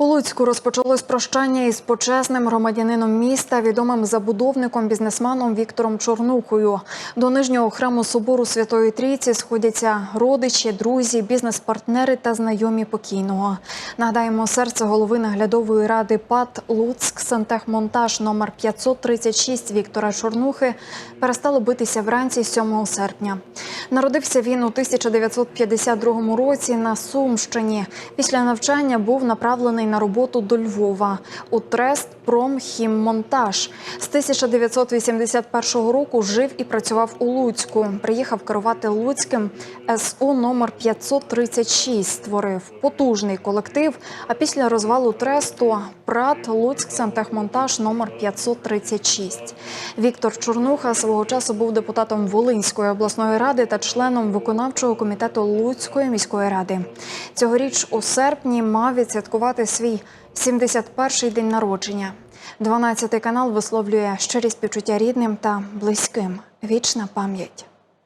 У Луцьку розпочалось прощання із почесним громадянином міста, відомим забудовником, бізнесменом Віктором Чорнухою. До нижнього храму собору Святої Трійці сходяться родичі, друзі, бізнес-партнери та знайомі покійного. Нагадаємо, серце голови наглядової ради ПАТ Луцьк Сантехмонтаж номер 536 Віктора Чорнухи перестало битися вранці 7 серпня. Народився він у 1952 році на Сумщині. Після навчання був направлений на роботу до Львова у Трест Промхіммонтаж. З 1981 року жив і працював у Луцьку. Приїхав керувати Луцьким СУ номер 536. Створив потужний колектив. А після розвалу Тресту ПРАТ Луцьк Сантехмонтаж номер 536. Віктор Чорнуха свого часу був депутатом Волинської обласної ради та членом виконавчого комітету Луцької міської ради. Цьогоріч у серпні мав відсвяткувати свій 71-й день народження. 12 канал висловлює щирі співчуття рідним та близьким. Вічна пам'ять.